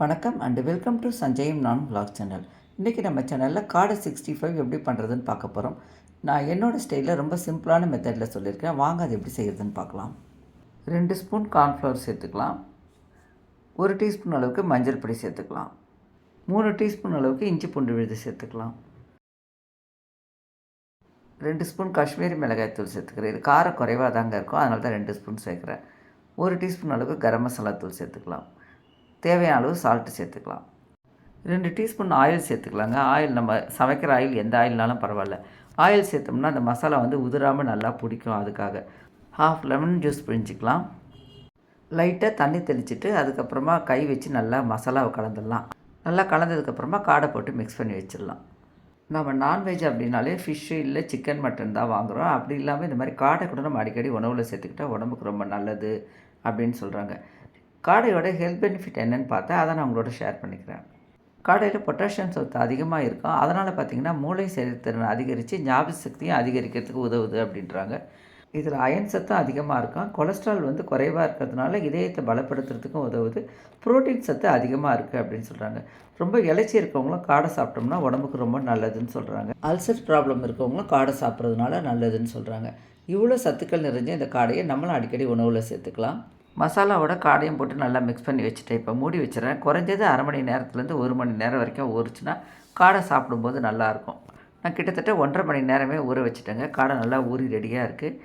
வணக்கம் and welcome to சஞ்சயம் நான் vlog channel இன்றைக்கி நம்ம சேனலில் காடை சிக்ஸ்டி ஃபைவ் எப்படி பண்ணுறதுன்னு பார்க்க போகிறோம் நான் என்னோடய ஸ்டைலில் ரொம்ப சிம்பிளான மெத்தடில் சொல்லியிருக்கேன். வாங்க அது எப்படி செய்கிறதுன்னு பார்க்கலாம். ரெண்டு ஸ்பூன் கார்ன்ஃப்ளவர் சேர்த்துக்கலாம். ஒரு டீஸ்பூன் அளவுக்கு மஞ்சள் பொடி சேர்த்துக்கலாம். மூணு டீஸ்பூன் அளவுக்கு இஞ்சி பூண்டு விழுது சேர்த்துக்கலாம். ரெண்டு ஸ்பூன் காஷ்மீரி மிளகாய்த்தூள் சேர்த்துக்கிறேன். இது காரம் குறைவாக தாங்க இருக்கும். அதனால தான் ரெண்டு ஸ்பூன் சேர்க்குறேன். ஒரு டீஸ்பூன் அளவுக்கு கரம் மசாலா தூள் சேர்த்துக்கலாம். தேவையான அளவு சால்ட்டு சேர்த்துக்கலாம். ரெண்டு டீஸ்பூன் ஆயில் சேர்த்துக்கலாங்க. ஆயில் நம்ம சமைக்கிற ஆயில் எந்த ஆயில்னாலும் பரவாயில்ல. ஆயில் சேர்த்தோம்னா அந்த மசாலா வந்து உதிராமல் நல்லா பிடிக்கும் அதுக்காக. ஹாஃப் லெமன் ஜூஸ் பிழிஞ்சிக்கலாம். லைட்டாக தண்ணி தெளிச்சிட்டு அதுக்கப்புறமா கை வச்சு நல்லா மசாலாவை கலந்துடலாம். நல்லா கலந்ததுக்கப்புறமா காடை போட்டு மிக்ஸ் பண்ணி வச்சிடலாம். நம்ம நான்வெஜ் அப்படின்னாலே ஃபிஷ்ஷு இல்லை சிக்கன் மட்டன் தான் வாங்குகிறோம் அப்படி இல்லாமல் இந்த மாதிரி காடை கூட நம்ம அடிக்கடி உணவில் சேர்த்துக்கிட்டா உடம்புக்கு ரொம்ப நல்லது அப்படின்னு சொல்கிறாங்க காடையோட ஹெல்த் பெனிஃபிட் என்னென்னு பார்த்தா அதை நான் உங்களோட ஷேர் பண்ணிக்கிறேன். காடையில் பொட்டாசியம் சத்து அதிகமாக இருக்கும். அதனால் பார்த்திங்கன்னா மூளை செயல்திறன் அதிகரித்து ஞாபக சக்தியும் அதிகரிக்கிறதுக்கு உதவுது அப்படின்றாங்க. இதில் அயன் சத்தும் அதிகமாக இருக்கும். கொலஸ்ட்ரால் வந்து குறைவாக இருக்கிறதுனால இதயத்தை பலப்படுத்துறதுக்கும் உதவுது. புரோட்டீன் சத்து அதிகமாக இருக்குது அப்படின்னு சொல்கிறாங்க ரொம்ப இலச்சி இருக்கவங்களும் காடை சாப்பிட்டோம்னா உடம்புக்கு ரொம்ப நல்லதுன்னு சொல்கிறாங்க அல்சர் ப்ராப்ளம் இருக்கவங்களும் காடை சாப்பிட்றதுனால நல்லதுன்னு சொல்கிறாங்க இவ்வளோ சத்துக்கள் நிறைஞ்ச இந்த காடையை நம்மளும் அடிக்கடி உணவில் சேர்த்துக்கலாம். மசாலாவோட காடையும் போட்டு நல்லா மிக்ஸ் பண்ணி வச்சுட்டேன். இப்போ மூடி வச்சுறேன் குறைஞ்சது அரை மணி நேரத்துலேருந்து ஒரு மணி நேரம் வரைக்கும் ஊறுச்சுன்னா காடை சாப்பிடும்போது நல்லாயிருக்கும். நான் கிட்டத்தட்ட ஒன்றரை மணி நேரமே ஊற வச்சுட்டேங்க. காடை நல்லா ஊறி ரெடியாக இருக்குது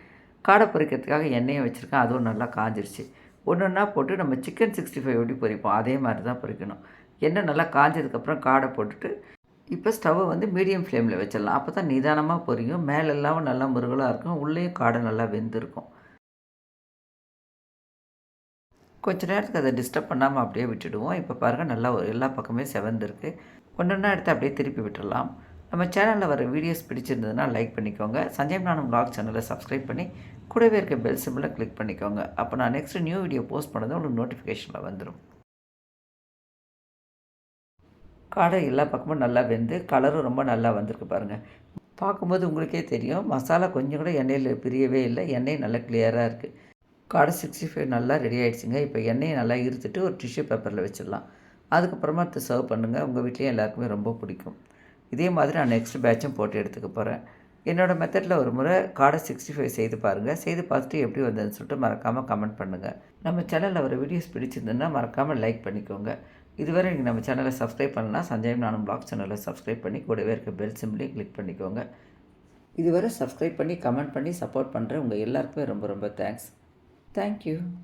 காடை பொரிக்கிறதுக்காக எண்ணெயும் வச்சுருக்கேன். அதுவும் நல்லா காஞ்சிருச்சு. ஒன்று ஒன்றா போட்டு நம்ம சிக்கன் சிக்ஸ்டி ஃபைவ் எப்படி பொரிப்போம் அதே மாதிரி தான் பொரிக்கணும் எண்ணெய் நல்லா காஞ்சதுக்கப்புறம் காடை போட்டுட்டு இப்போ ஸ்டவ்வை வந்து மீடியம் ஃப்ளேமில் வச்சிடலாம். அப்போ தான் நிதானமாக பொரியும். மேலே இல்லாமல் நல்லா முருகலாக இருக்கும். உள்ளேயும் காடை நல்லா வெந்திருக்கும். கொஞ்ச நேரத்துக்கு அதை டிஸ்டர்ப் பண்ணாமல் அப்படியே விட்டுடுவோம். இப்போ பாருங்கள் நல்லா ஒரு எல்லா பக்கமே செவந்திருக்கு. ஒன்று ஒன்றா எடுத்து அப்படியே திருப்பி விட்டுடலாம் நம்ம சேனலில் வர வீடியோஸ் பிடிச்சிருந்ததுன்னா லைக் பண்ணிக்கோங்க. சஞ்சய் நானும் பிளாக் சேனலை சப்ஸ்கிரைப் பண்ணி கூடவே இருக்க பெல் சிம்பிளை கிளிக் பண்ணிக்கோங்க. அப்போ நான் நெக்ஸ்ட்டு நியூ வீடியோ போஸ்ட் பண்ணதும் உங்களுக்கு நோட்டிஃபிகேஷனில் வந்துடும் காடை எல்லா பக்கமும் நல்லா வெந்து கலரும் ரொம்ப நல்லா வந்திருக்கு பாருங்கள் பார்க்கும்போது உங்களுக்கே தெரியும். மசாலா கொஞ்சம் கூட எண்ணெயில் பிரியவே இல்லை. எண்ணெய் நல்லா கிளியராக இருக்குது காடை சிக்ஸ்டி ஃபைவ் நல்லா ரெடி ஆகிடுச்சுங்க இப்போ எண்ணெயை நல்லா இருத்துட்டு ஒரு டிஷ்யூ பேப்பரில் வச்சிடலாம். அதுக்கப்புறமா அதை சர்வ் பண்ணுங்கள் உங்கள் வீட்லேயும் எல்லாருக்குமே ரொம்ப பிடிக்கும். இதே மாதிரி நான் நெக்ஸ்ட் பேட்சும் போட்டு எடுத்துக்க போகிறேன் என்னோடய மெத்தடில் ஒரு முறை காடை சிக்ஸ்டி ஃபைவ் செய்து பாருங்கள் செய்து பார்த்துட்டு எப்படி வந்ததுன்னு சொல்லிட்டு மறக்காமல் கமெண்ட் பண்ணுங்கள் நம்ம சேனலில் ஒரு வீடியோஸ் பிடிச்சிருந்ததுன்னா மறக்காமல் லைக் பண்ணிக்கோங்க. இதுவரை நீங்கள் நம்ம சேனலை சப்ஸ்கிரைப் பண்ணலாம் சஞ்சய் நானும் பிளாக் சேனலை சப்ஸ்கிரைப் பண்ணி கூடவே இருக்க பெல் சிம்லேயும் கிளிக் பண்ணிக்கோங்க. இதுவரை சப்ஸ்கிரைப் பண்ணி கமெண்ட் பண்ணி சப்போர்ட் பண்ணுற உங்கள் எல்லாருக்குமே ரொம்ப ரொம்ப தேங்க்ஸ் Thank you.